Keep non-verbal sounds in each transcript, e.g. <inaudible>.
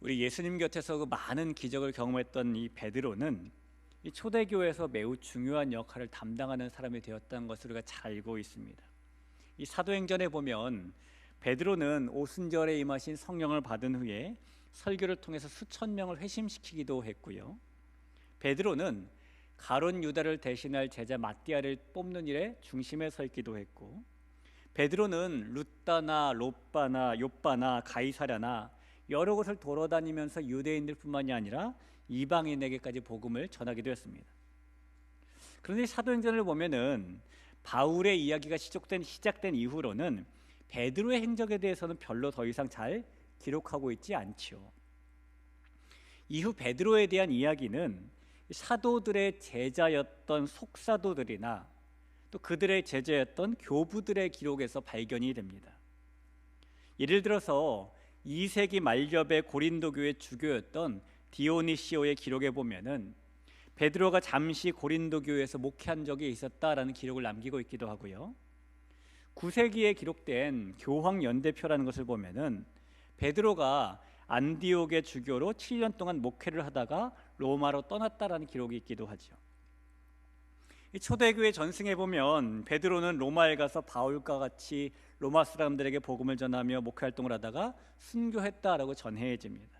우리 예수님 곁에서 그 많은 기적을 경험했던 이 베드로는 이 초대교회에서 매우 중요한 역할을 담당하는 사람이 되었다는 것을 우리가 잘 알고 있습니다. 이 사도행전에 보면 베드로는 오순절에 임하신 성령을 받은 후에 설교를 통해서 수천 명을 회심시키기도 했고요. 베드로는 가론 유다를 대신할 제자 마띠아를 뽑는 일에 중심에 서 있기도 했고 베드로는 루따나 롯바나 요바나 가이사랴나 여러 곳을 돌아다니면서 유대인들뿐만이 아니라 이방인에게까지 복음을 전하기도 했습니다. 그런데 사도행전을 보면은 바울의 이야기가 시작된 시작된 이후로는 베드로의 행적에 대해서는 별로 더 이상 잘 기록하고 있지 않지요. 이후 베드로에 대한 이야기는 사도들의 제자였던 속사도들이나 또 그들의 제자였던 교부들의 기록에서 발견이 됩니다. 예를 들어서 2세기 말엽의 고린도 교회 주교였던 디오니시오의 기록에 보면은 베드로가 잠시 고린도 교회에서 목회한 적이 있었다라는 기록을 남기고 있기도 하고요. 9세기에 기록된 교황 연대표라는 것을 보면은 베드로가 안디옥의 주교로 7년 동안 목회를 하다가 로마로 떠났다라는 기록이 있기도 하죠. 초대교회 전승에 보면 베드로는 로마에 가서 바울과 같이 로마 사람들에게 복음을 전하며 목회 활동을 하다가 순교했다라고 전해집니다.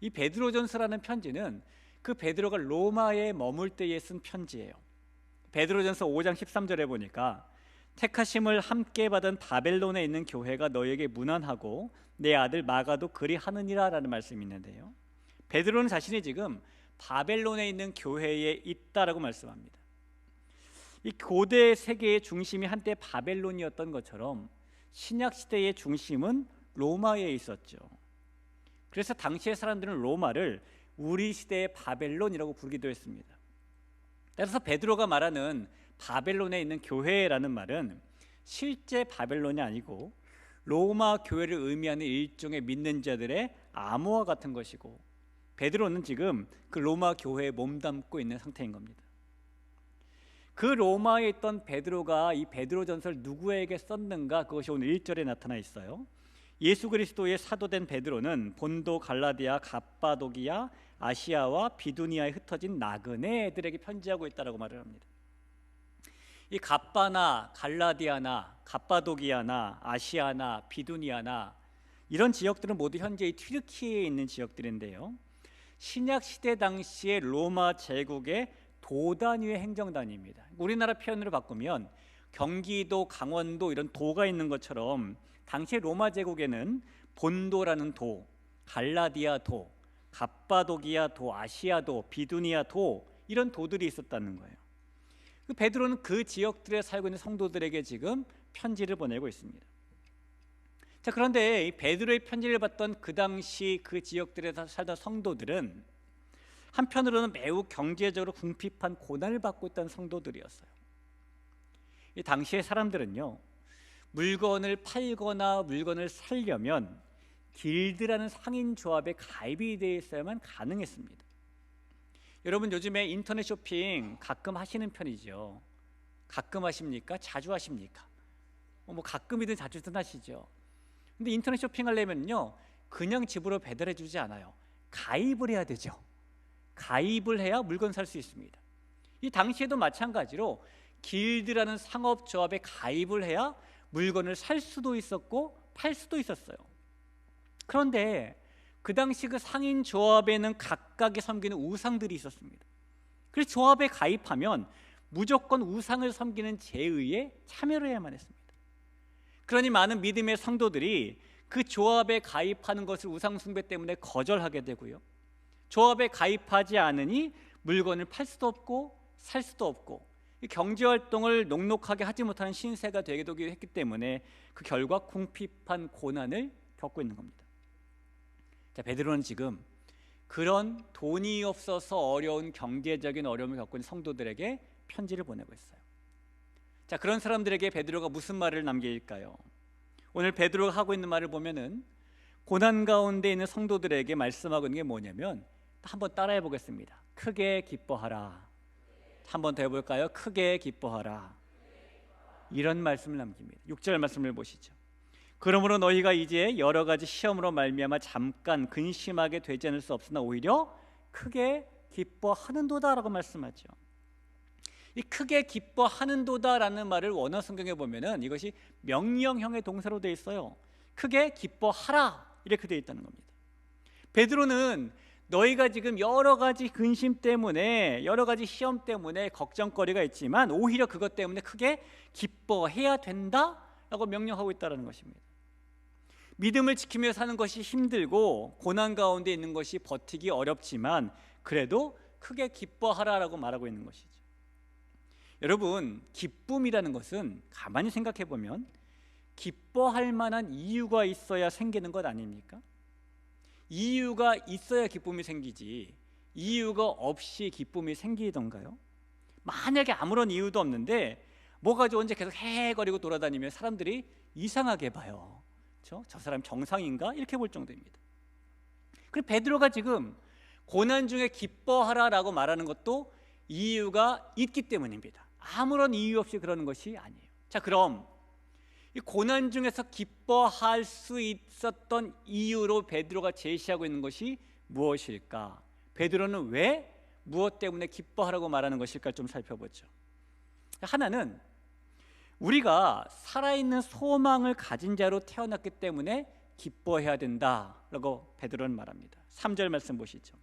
이 베드로전서라는 편지는 그 베드로가 로마에 머물 때에 쓴 편지예요. 베드로전서 5장 13절에 보니까 택하심을 함께 받은 바벨론에 있는 교회가 너에게 무난하고 내 아들 마가도 그리 하느니라라는 말씀이 있는데요. 베드로는 자신이 지금 바벨론에 있는 교회에 있다라고 말씀합니다. 이 고대 세계의 중심이 한때 바벨론이었던 것처럼 신약 시대의 중심은 로마에 있었죠. 그래서 당시의 사람들은 로마를 우리 시대의 바벨론이라고 부르기도 했습니다. 따라서 베드로가 말하는 바벨론에 있는 교회라는 말은 실제 바벨론이 아니고 로마 교회를 의미하는 일종의 믿는 자들의 암호와 같은 것이고 베드로는 지금 그 로마 교회에 몸담고 있는 상태인 겁니다. 그 로마에 있던 베드로가 이 베드로 전설 누구에게 썼는가 그것이 오늘 1절에 나타나 있어요. 예수 그리스도의 사도된 베드로는 본도 갈라디아 갑바도기아 아시아와 비두니아에 흩어진 나그네들에게 편지하고 있다라고 말을 합니다. 이 갑바나 갈라디아나 갑바도기아나 아시아나 비두니아나 이런 지역들은 모두 현재 이 튀르키에 있는 지역들인데요. 신약 시대 당시의 로마 제국의 도 단위의 행정단입니다. 우리나라 표현으로 바꾸면 경기도, 강원도 이런 도가 있는 것처럼 당시 로마 제국에는 본도라는 도, 갈라디아 도, 갑바도기아 도, 아시아 도, 비두니아 도 이런 도들이 있었다는 거예요. 그 베드로는 그 지역들에 살고 있는 성도들에게 지금 편지를 보내고 있습니다. 자 그런데 베드로의 편지를 받던 그 당시 그 지역들에 살던 성도들은 한편으로는 매우 경제적으로 궁핍한 고난을 받고 있던 성도들이었어요. 이 당시의 사람들은요 물건을 팔거나 물건을 살려면 길드라는 상인 조합에 가입이 되어 있어야만 가능했습니다. 여러분 요즘에 인터넷 쇼핑 가끔 하시는 편이죠. 가끔 하십니까? 자주 하십니까? 뭐 가끔이든 자주든 하시죠. 근데 인터넷 쇼핑하려면요 그냥 집으로 배달해 주지 않아요. 가입을 해야 되죠. 가입을 해야 물건 살 수 있습니다. 이 당시에도 마찬가지로 길드라는 상업 조합에 가입을 해야 물건을 살 수도 있었고 팔 수도 있었어요. 그런데 그 당시 그 상인 조합에는 각각의 섬기는 우상들이 있었습니다. 그래서 조합에 가입하면 무조건 우상을 섬기는 제의에 참여를 해야만 했습니다. 그러니 많은 믿음의 성도들이 그 조합에 가입하는 것을 우상 숭배 때문에 거절하게 되고요. 조합에 가입하지 않으니 물건을 팔 수도 없고 살 수도 없고 경제 활동을 녹록하게 하지 못하는 신세가 되기도 했기 때문에 그 결과 궁핍한 고난을 겪고 있는 겁니다. 자, 베드로는 지금 그런 돈이 없어서 어려운 경제적인 어려움을 있는 성도들에게 편지를 보내고 있어요. 자, 그런 사람들에게 베드로가 무슨 말을 남길까요? 오늘 베드로가 하고 있는 말을 보면은 고난 가운데 있는 성도들에게 말씀하고 있는 게 뭐냐면 한번 따라해 보겠습니다. 크게 기뻐하라. 한번 더 해볼까요? 크게 기뻐하라. 이런 말씀을 남깁니다. 6절 말씀을 보시죠. 그러므로 너희가 이제 여러 가지 시험으로 말미암아 잠깐 근심하게 되지 않을 수 없으나 오히려 크게 기뻐하는도다라고 말씀하죠. 이 크게 기뻐하는도다라는 말을 원어 성경에 보면은 이것이 명령형의 동사로 되어 있어요. 크게 기뻐하라 이렇게 되어 있다는 겁니다. 베드로는 너희가 지금 여러 가지 근심 때문에 여러 가지 시험 때문에 걱정거리가 있지만 오히려 그것 때문에 크게 기뻐해야 된다라고 명령하고 있다는 것입니다. 믿음을 지키며 사는 것이 힘들고 고난 가운데 있는 것이 버티기 어렵지만 그래도 크게 기뻐하라라고 말하고 있는 것이죠. 여러분, 기쁨이라는 것은 가만히 생각해 보면 기뻐할 만한 이유가 있어야 생기는 것 아닙니까? 이유가 있어야 기쁨이 생기지 이유가 없이 기쁨이 생기던가요? 만약에 아무런 이유도 없는데 뭐가 좋은지 계속 헤헤거리고 돌아다니면 사람들이 이상하게 봐요. 그렇죠? 저 사람 정상인가 이렇게 볼 정도입니다. 그리고 베드로가 지금 고난 중에 기뻐하라라고 말하는 것도 이유가 있기 때문입니다. 아무런 이유 없이 그러는 것이 아니에요. 자, 그럼 이 고난 중에서 기뻐할 수 있었던 이유로 베드로가 제시하고 있는 것이 무엇일까? 베드로는 왜 무엇 때문에 기뻐하라고 말하는 것일까 좀 살펴보죠. 하나는 우리가 살아있는 소망을 가진 자로 태어났기 때문에 기뻐해야 된다라고 베드로는 말합니다. 3절 말씀 보시죠.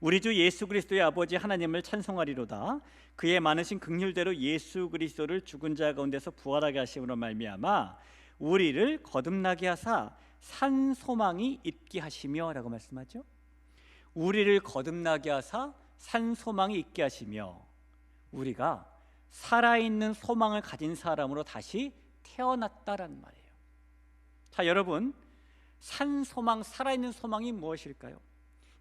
우리 주 예수 그리스도의 아버지 하나님을 찬송하리로다. 그의 많으신 긍휼대로 예수 그리스도를 죽은 자 가운데서 부활하게 하심으로 말미암아 우리를 거듭나게 하사 산 소망이 있게 하시며라고 말씀하죠. 우리를 거듭나게 하사 산 소망이 있게 하시며 우리가 살아있는 소망을 가진 사람으로 다시 태어났다라는 말이에요. 자, 여러분, 산 소망, 살아있는 소망이 무엇일까요?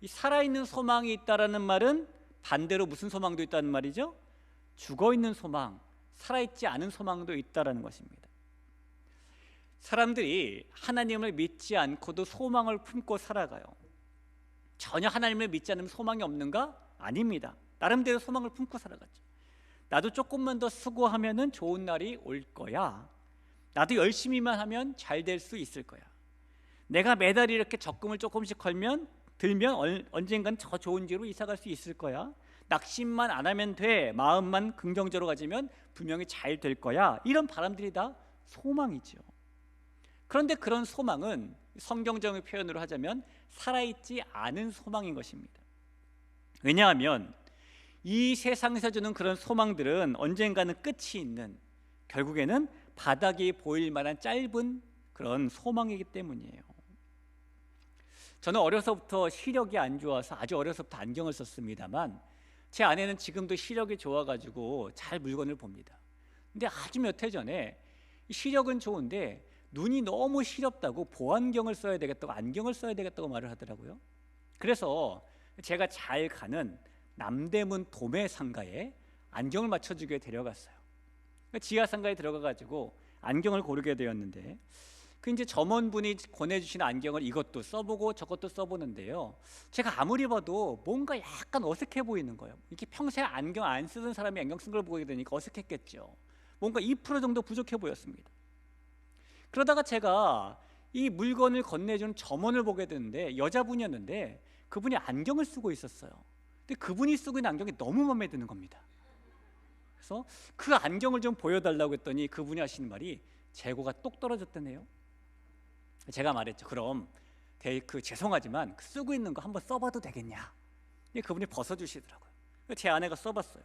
이 살아있는 소망이 있다라는 말은 반대로 무슨 소망도 있다는 말이죠? 죽어 있는 소망, 살아있지 않은 소망도 있다라는 것입니다. 사람들이 하나님을 믿지 않고도 소망을 품고 살아가요. 전혀 하나님을 믿지 않으면 소망이 없는가? 아닙니다. 나름대로 소망을 품고 살아갔죠. 나도 조금만 더 수고하면은 좋은 날이 올 거야. 나도 열심히만 하면 잘 될 수 있을 거야. 내가 매달 이렇게 적금을 조금씩 걸면 들면 언젠간 저 좋은 지로 이사 갈 수 있을 거야. 낙심만 안 하면 돼. 마음만 긍정적으로 가지면 분명히 잘 될 거야. 이런 바람들이 다 소망이죠. 그런데 그런 소망은 성경적인 표현으로 하자면 살아있지 않은 소망인 것입니다. 왜냐하면 이 세상에서 주는 그런 소망들은 언젠가는 끝이 있는 결국에는 바닥이 보일 만한 짧은 그런 소망이기 때문이에요. 저는 어려서부터 시력이 안 좋아서 아주 어려서부터 안경을 썼습니다만 제 아내는 지금도 시력이 좋아가지고 잘 물건을 봅니다. 근데 아주 몇 해 전에 시력은 좋은데 눈이 너무 시렵다고 보안경을 써야 되겠다고 안경을 써야 되겠다고 말을 하더라고요. 그래서 제가 잘 가는 남대문 도매 상가에 안경을 맞춰주게 데려갔어요. 지하 상가에 들어가가지고 안경을 고르게 되었는데 그 이제 점원분이 권해주신 안경을 이것도 써보고 저것도 써보는데요. 제가 아무리 봐도 뭔가 약간 어색해 보이는 거예요. 이렇게 평소에 안경 안 쓰던 사람이 안경 쓴 걸 보게 되니까 어색했겠죠. 뭔가 2% 정도 부족해 보였습니다. 그러다가 제가 이 물건을 건네준 점원을 보게 됐는데 여자분이었는데 그분이 안경을 쓰고 있었어요. 근데 그분이 쓰고 있는 안경이 너무 마음에 드는 겁니다. 그래서 그 안경을 좀 보여달라고 했더니 그분이 하시는 말이 재고가 똑 떨어졌다네요. 제가 말했죠. 그럼 그 죄송하지만 그 쓰고 있는 거 한번 써봐도 되겠냐? 그분이 벗어주시더라고요. 제 아내가 써봤어요.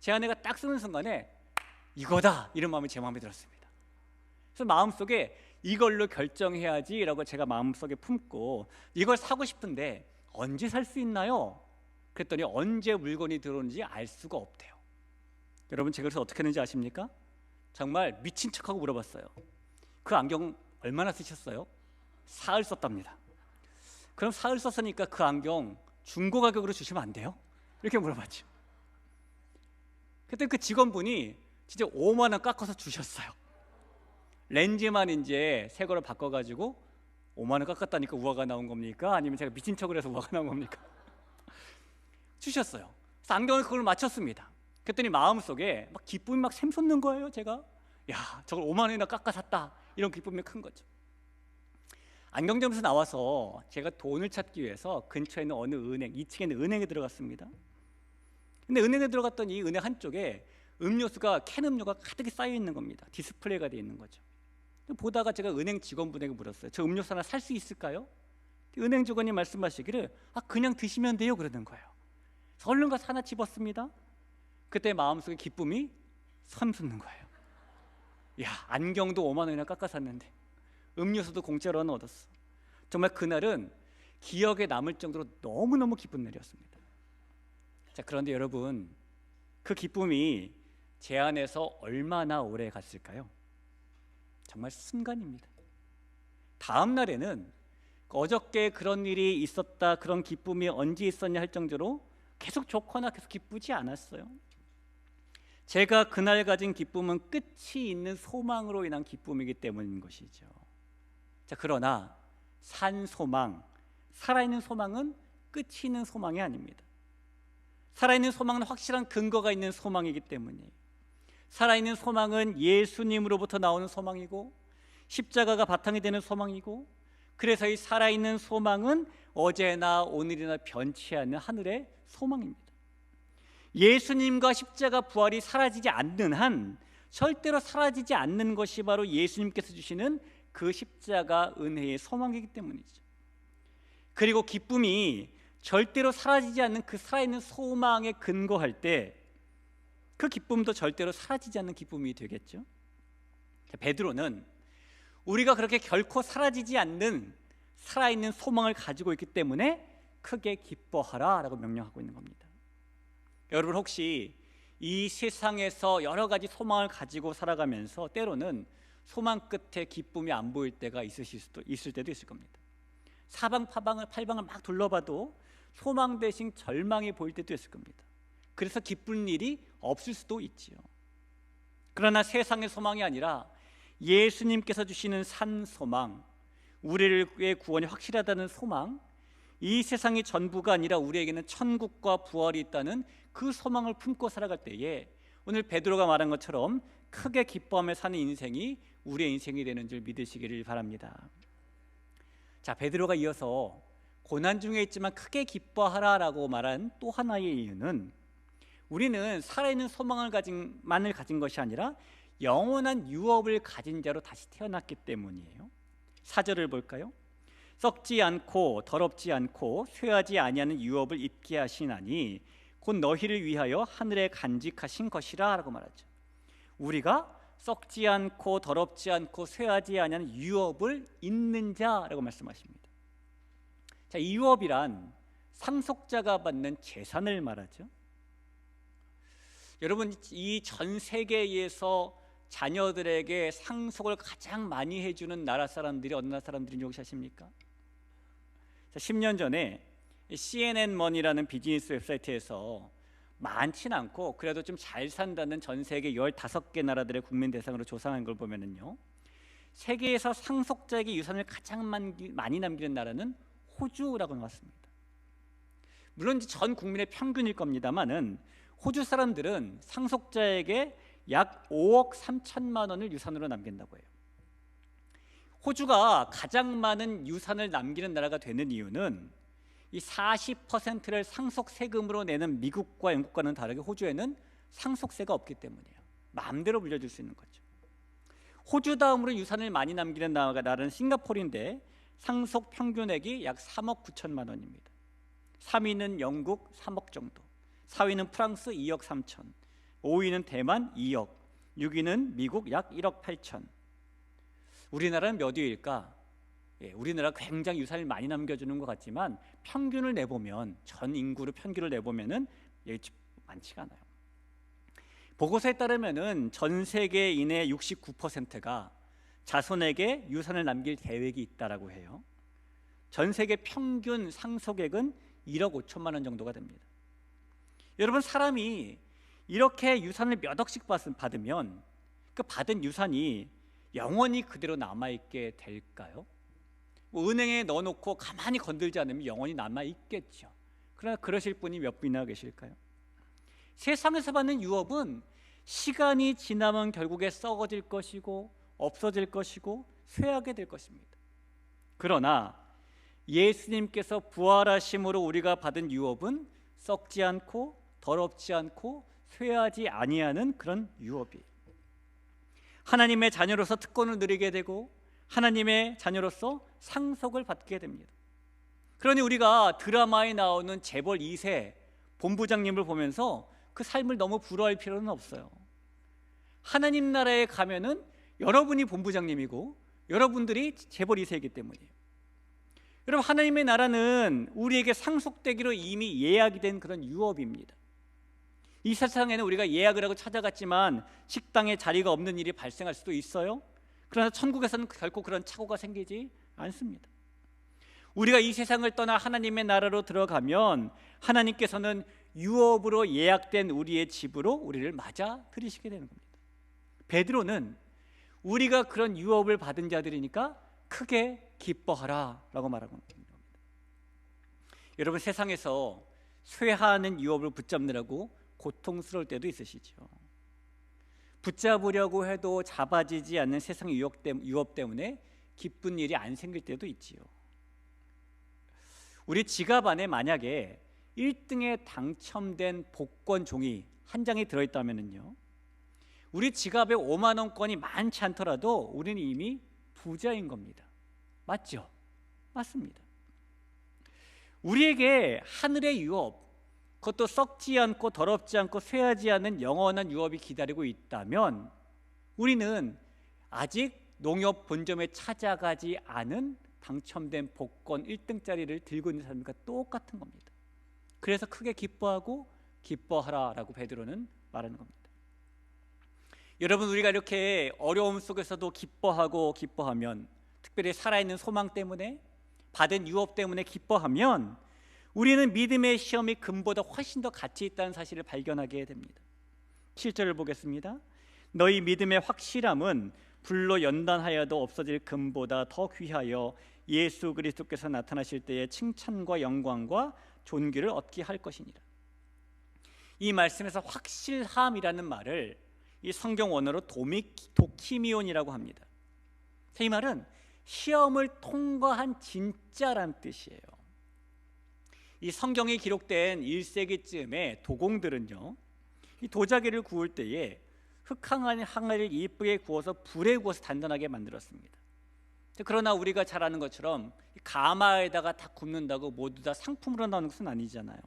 제 아내가 딱 쓰는 순간에 이거다 이런 마음이 제 마음에 들었습니다. 그래서 마음속에 이걸로 결정해야지라고 제가 마음속에 품고 이걸 사고 싶은데 언제 살 수 있나요? 그랬더니 언제 물건이 들어오는지 알 수가 없대요. 여러분 제가 그래서 어떻게 했는지 아십니까? 정말 미친 척하고 물어봤어요. 그 안경 얼마나 쓰셨어요? 사흘 썼답니다. 그럼 사흘 썼으니까 그 안경 중고 가격으로 주시면 안 돼요? 이렇게 물어봤죠. 그때 그 직원분이 진짜 5만 원 깎아서 주셨어요. 렌즈만 이제 새 거로 바꿔가지고 5만 원 깎았다니까 우화가 나온 겁니까? 아니면 제가 미친 척을 해서 우화가 나온 겁니까? <laughs> 주셨어요. 그래서 안경을 그걸 맞췄습니다. 그랬더니 마음속에 막 기쁨이 막 샘솟는 거예요, 제가. 야, 저걸 5만 원이나 깎아 샀다. 이런 기쁨이 큰 거죠. 안경점에서 나와서 제가 돈을 찾기 위해서 근처에 있는 어느 은행, 2층에 있는 은행에 들어갔습니다. 근데 은행에 들어갔더니 은행 한쪽에 음료수가 캔 음료가 가득 쌓여 있는 겁니다. 디스플레이가 되어 있는 거죠. 보다가 제가 은행 직원분에게 물었어요. 저 음료수 하나 살 수 있을까요? 은행 직원이 말씀하시기를 아 그냥 드시면 돼요 그러는 거예요. 얼른 가서 하나 집었습니다. 그때 마음속에 기쁨이 선솟는 거예요. 야 안경도 5만 원이나 깎아 샀는데 음료수도 공짜로 하나 얻었어. 정말 그날은 기억에 남을 정도로 너무 너무 기쁜 날이었습니다. 자 그런데 여러분 그 기쁨이 제 안에서 얼마나 오래 갔을까요? 정말 순간입니다. 다음 날에는 어저께 그런 일이 있었다 그런 기쁨이 언제 있었냐 할 정도로 계속 좋거나 계속 기쁘지 않았어요. 제가 그날 가진 기쁨은 끝이 있는 소망으로 인한 기쁨이기 때문인 것이죠. 자, 그러나 산 소망, 살아있는 소망은 끝이 있는 소망이 아닙니다. 살아있는 소망은 확실한 근거가 있는 소망이기 때문이에요. 살아있는 소망은 예수님으로부터 나오는 소망이고 십자가가 바탕이 되는 소망이고 그래서 이 살아있는 소망은 어제나 오늘이나 변치 않는 하늘의 소망입니다. 예수님과 십자가 부활이 사라지지 않는 한 절대로 사라지지 않는 것이 바로 예수님께서 주시는 그 십자가 은혜의 소망이기 때문이죠. 그리고 기쁨이 절대로 사라지지 않는 그 살아있는 소망에 근거할 때 그 기쁨도 절대로 사라지지 않는 기쁨이 되겠죠. 베드로는 우리가 그렇게 결코 사라지지 않는 살아있는 소망을 가지고 있기 때문에 크게 기뻐하라라고 명령하고 있는 겁니다. 여러분 혹시 이 세상에서 여러 가지 소망을 가지고 살아가면서 때로는 소망 끝에 기쁨이 안 보일 때가 있으실 수도 있을 때도 있을 겁니다. 사방팔방을 팔방을 막 둘러봐도 소망 대신 절망이 보일 때도 있을 겁니다. 그래서 기쁜 일이 없을 수도 있지요. 그러나 세상의 소망이 아니라 예수님께서 주시는 산 소망, 우리의 구원이 확실하다는 소망, 이 세상이 전부가 아니라 우리에게는 천국과 부활이 있다는 그 소망을 품고 살아갈 때에 오늘 베드로가 말한 것처럼 크게 기뻐하며 사는 인생이 우리의 인생이 되는 줄 믿으시기를 바랍니다. 자, 베드로가 이어서 고난 중에 있지만 크게 기뻐하라라고 말한 또 하나의 이유는 우리는 살아있는 소망을 가진 만을 가진 것이 아니라 영원한 유업을 가진 자로 다시 태어났기 때문이에요. 사절을 볼까요? 썩지 않고 더럽지 않고 쇠하지 아니하는 유업을 입게 하시나니 곧 너희를 위하여 하늘에 간직하신 것이라라고 말하죠. 우리가 썩지 않고 더럽지 않고 쇠하지 아니하는 유업을 잇는 자라고 말씀하십니다. 자, 이 유업이란 상속자가 받는 재산을 말하죠. 여러분 이 전 세계에서 자녀들에게 상속을 가장 많이 해주는 나라 사람들이 어느 나라 사람들인지 혹시 아십니까? 자, 10년 전에 CNN 머니라는 비즈니스 웹사이트에서 많진 않고 그래도 좀 잘 산다는 전 세계 15개 나라들의 국민 대상으로 조사한 걸 보면은요. 세계에서 상속자에게 유산을 가장 많이 남기는 나라는 호주라고 나왔습니다. 물론 전 국민의 평균일 겁니다만은 호주 사람들은 상속자에게 약 5억 3천만 원을 유산으로 남긴다고 해요. 호주가 가장 많은 유산을 남기는 나라가 되는 이유는 이 40%를 상속 세금으로 내는 미국과 영국과는 다르게 호주에는 상속세가 없기 때문이에요. 마음대로 물려줄 수 있는 거죠. 호주 다음으로 유산을 많이 남기는 나라는 싱가포르인데 상속 평균액이 약 3억 9천만 원입니다. 3위는 영국 3억 정도, 4위는 프랑스 2억 3천, 5위는 대만 2억, 6위는 미국 약 1억 8천. 우리나라는 몇 위일까? 예, 우리나라 굉장히 유산을 많이 남겨주는 것 같지만 평균을 내보면 전 인구로 평균을 내보면은 예, 많지가 않아요. 보고서에 따르면은 전 세계인의 69%가 자손에게 유산을 남길 계획이 있다라고 해요. 전 세계 평균 상속액은 1억 5천만 원 정도가 됩니다. 여러분 사람이 이렇게 유산을 몇 억씩 받으면 그 받은 유산이 영원히 그대로 남아 있게 될까요? 뭐 은행에 넣어놓고 가만히 건들지 않으면 영원히 남아 있겠죠. 그러나 그러실 분이 몇 분이나 계실까요? 세상에서 받는 유업은 시간이 지나면 결국에 썩어질 것이고 없어질 것이고 쇠하게 될 것입니다. 그러나 예수님께서 부활하심으로 우리가 받은 유업은 썩지 않고 더럽지 않고 쇠하지 아니하는 그런 유업이 하나님의 자녀로서 특권을 누리게 되고 하나님의 자녀로서 상속을 받게 됩니다. 그러니 우리가 드라마에 나오는 재벌 2세 본부장님을 보면서 그 삶을 너무 부러워할 필요는 없어요. 하나님 나라에 가면은 여러분이 본부장님이고 여러분들이 재벌 2세이기 때문이에요. 여러분 하나님의 나라는 우리에게 상속되기로 이미 예약이 된 그런 유업입니다. 이 세상에는 우리가 예약을 하고 찾아갔지만 식당에 자리가 없는 일이 발생할 수도 있어요. 그러나 천국에서는 결코 그런 착오가 생기지 않습니다. 우리가 이 세상을 떠나 하나님의 나라로 들어가면 하나님께서는 유업으로 예약된 우리의 집으로 우리를 맞아 들이시게 되는 겁니다. 베드로는 우리가 그런 유업을 받은 자들이니까 크게 기뻐하라라고 말하고 있는 겁니다. 여러분 세상에서 쇠하는 유업을 붙잡느라고 고통스러울 때도 있으시죠. 붙잡으려고 해도 잡아지지 않는 세상의 유업 때문에 기쁜 일이 안 생길 때도 있지요. 우리 지갑 안에 만약에 1등에 당첨된 복권 종이 한 장이 들어있다면요 우리 지갑에 5만 원권이 많지 않더라도 우리는 이미 부자인 겁니다. 맞죠? 맞습니다. 우리에게 하늘의 유업, 그것도 썩지 않고 더럽지 않고 쇠하지 않는 영원한 유업이 기다리고 있다면 우리는 아직 농협 본점에 찾아가지 않은 당첨된 복권 1등짜리를 들고 있는 사람과 똑같은 겁니다. 그래서 크게 기뻐하고 기뻐하라라고 베드로는 말하는 겁니다. 여러분 우리가 이렇게 어려움 속에서도 기뻐하고 기뻐하면 특별히 살아있는 소망 때문에 받은 유업 때문에 기뻐하면 우리는 믿음의 시험이 금보다 훨씬 더 가치 있다는 사실을 발견하게 됩니다. 7절을 보겠습니다. 너희 믿음의 확실함은 불로 연단하여도 없어질 금보다 더 귀하여 예수 그리스도께서 나타나실 때에 칭찬과 영광과 존귀를 얻게 할 것이니라. 이 말씀에서 확실함이라는 말을 이 성경 원어로 도미, 도키미온이라고 합니다. 이 말은 시험을 통과한 진짜란 뜻이에요. 이 성경에 기록된 1세기쯤에 도공들은요. 이 도자기를 구울 때에 흑항한 항아리를 이쁘게 구워서 불에 구워서 단단하게 만들었습니다. 그러나 우리가 잘 아는 것처럼 가마에다가 다 굽는다고 모두 다 상품으로 나오는 것은 아니잖아요.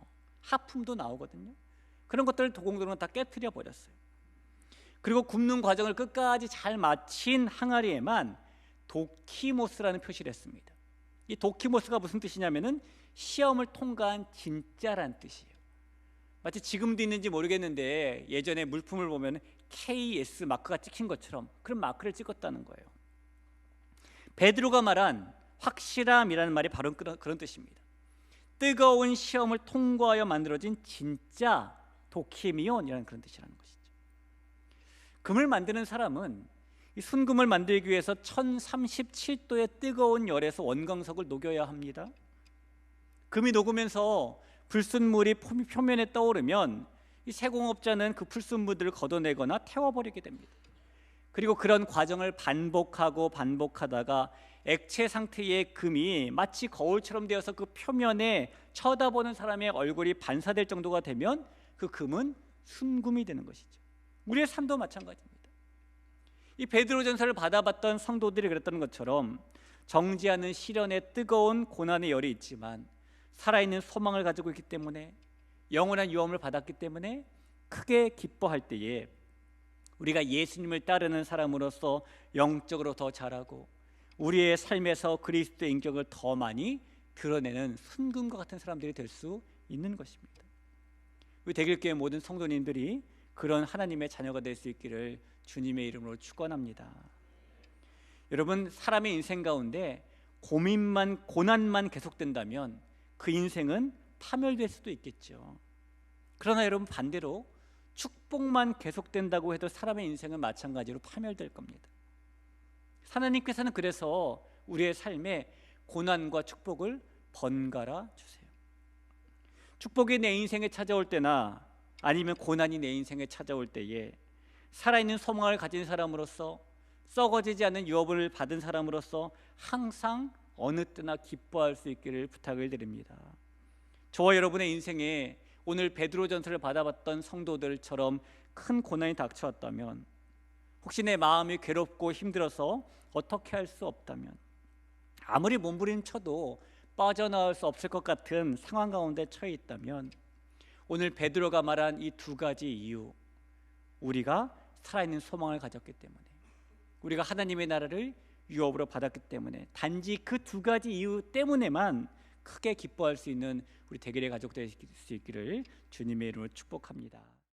하품도 나오거든요. 그런 것들을 도공들은 다 깨뜨려 버렸어요. 그리고 굽는 과정을 끝까지 잘 마친 항아리에만 도키모스라는 표시를 했습니다. 이 도키모스가 무슨 뜻이냐면은 시험을 통과한 진짜란 뜻이에요. 마치 지금도 있는지 모르겠는데 예전에 물품을 보면 KS 마크가 찍힌 것처럼 그런 마크를 찍었다는 거예요. 베드로가 말한 확실함이라는 말이 바로 그런, 뜻입니다. 뜨거운 시험을 통과하여 만들어진 진짜 도키미온이라는 그런 뜻이라는 것이죠. 금을 만드는 사람은 이 순금을 만들기 위해서 1037도의 뜨거운 열에서 원광석을 녹여야 합니다. 금이 녹으면서 불순물이 표면에 떠오르면 이 세공업자는 그 불순물들을 걷어내거나 태워버리게 됩니다. 그리고 그런 과정을 반복하고 반복하다가 액체 상태의 금이 마치 거울처럼 되어서 그 표면에 쳐다보는 사람의 얼굴이 반사될 정도가 되면 그 금은 순금이 되는 것이죠. 우리의 삶도 마찬가지입니다. 이 베드로전서를 받아봤던 성도들이 그랬던 것처럼 정지하는 시련의 뜨거운 고난의 열이 있지만 살아있는 소망을 가지고 있기 때문에 영원한 유험을 받았기 때문에 크게 기뻐할 때에 우리가 예수님을 따르는 사람으로서 영적으로 더 자라고 우리의 삶에서 그리스도의 인격을 더 많이 드러내는 순금과 같은 사람들이 될 수 있는 것입니다. 우리 대길교회 모든 성도님들이 그런 하나님의 자녀가 될 수 있기를 주님의 이름으로 축원합니다. 여러분 사람의 인생 가운데 고민만 고난만 계속된다면 그 인생은 파멸될 수도 있겠죠. 그러나 여러분 반대로 축복만 계속된다고 해도 사람의 인생은 마찬가지로 파멸될 겁니다. 하나님께서는 그래서 우리의 삶에 고난과 축복을 번갈아 주세요. 축복이 내 인생에 찾아올 때나 아니면 고난이 내 인생에 찾아올 때에 살아있는 소망을 가진 사람으로서 썩어지지 않는 유업을 받은 사람으로서 항상 어느 때나 기뻐할 수 있기를 부탁을 드립니다. 저와 여러분의 인생에 오늘 베드로 전서를 받아봤던 성도들처럼 큰 고난이 닥쳐왔다면 혹시 내 마음이 괴롭고 힘들어서 어떻게 할 수 없다면 아무리 몸부림쳐도 빠져나올 수 없을 것 같은 상황 가운데 처해 있다면 오늘 베드로가 말한 이 두 가지 이유 우리가 살아있는 소망을 가졌기 때문에 우리가 하나님의 나라를 유업으로 받았기 때문에 단지 그 두 가지 이유 때문에만 크게 기뻐할 수 있는 우리 대결의 가족 될 수 있기를 주님의 이름으로 축복합니다.